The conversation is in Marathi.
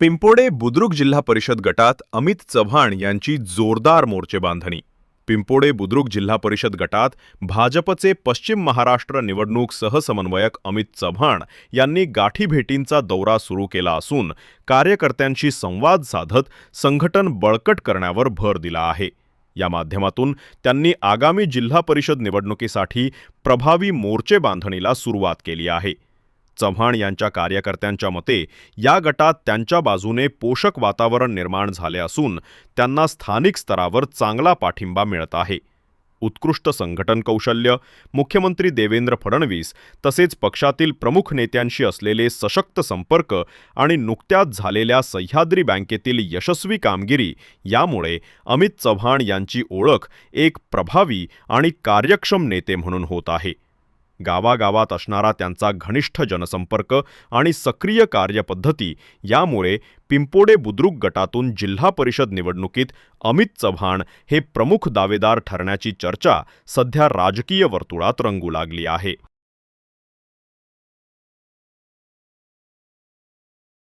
पिंपोडे बुद्रुक जिल्हा परिषद गटात अमित चव्हाण यांची जोरदार मोर्चे बांधणी. पिंपोडे बुद्रुक जिल्हा परिषद गटात भाजपचे पश्चिम महाराष्ट्र निवडणूक सहसमन्वयक अमित चव्हाण यांनी गाठीभेटींचा दौरा सुरू केला असून कार्यकर्त्यांशी संवाद साधत संघटन बळकट करण्यावर भर दिला आहे. या माध्यमातून त्यांनी आगामी जिल्हा परिषद निवडणुकीसाठी प्रभावी मोर्चे बांधणीला सुरुवात केली आहे. चव्हाण यांच्या कार्यकर्त्यांच्या मते या गटात त्यांच्या बाजूने पोषक वातावरण निर्माण झाले असून त्यांना स्थानिक स्तरावर चांगला पाठिंबा मिळत आहे. उत्कृष्ट संघटन कौशल्य मुख्यमंत्री देवेंद्र फडणवीस तसेच पक्षातील प्रमुख नेत्यांशी असलेले सशक्त संपर्क आणि नुकत्याच झालेल्या सह्याद्री बँकेतील यशस्वी कामगिरी यामुळे अमित चव्हाण यांची ओळख एक प्रभावी आणि कार्यक्षम नेते म्हणून होत आहे. गावागावात असणारा त्यांचा घनिष्ठ जनसंपर्क आणि सक्रिय कार्यपद्धती यामुळे पिंपोडे बुद्रुक गटातून जिल्हा परिषद निवडणुकीत अमित चव्हाण हे प्रमुख दावेदार ठरण्याची चर्चा सध्या राजकीय वर्तुळात रंगू लागली आहे.